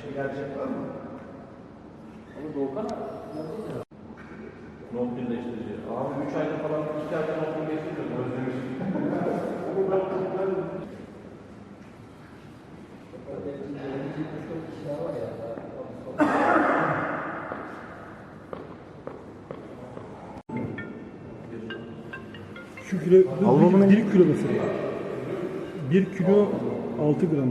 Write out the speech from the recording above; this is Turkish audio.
poz aldınız ama. Not birleştirici. Abi 3 ayda falan 2 ayda not birleştiriyoruz. Özlemişim. Şu kilo, bu bir, bir kilo mesela. Bir kilo 6 gram.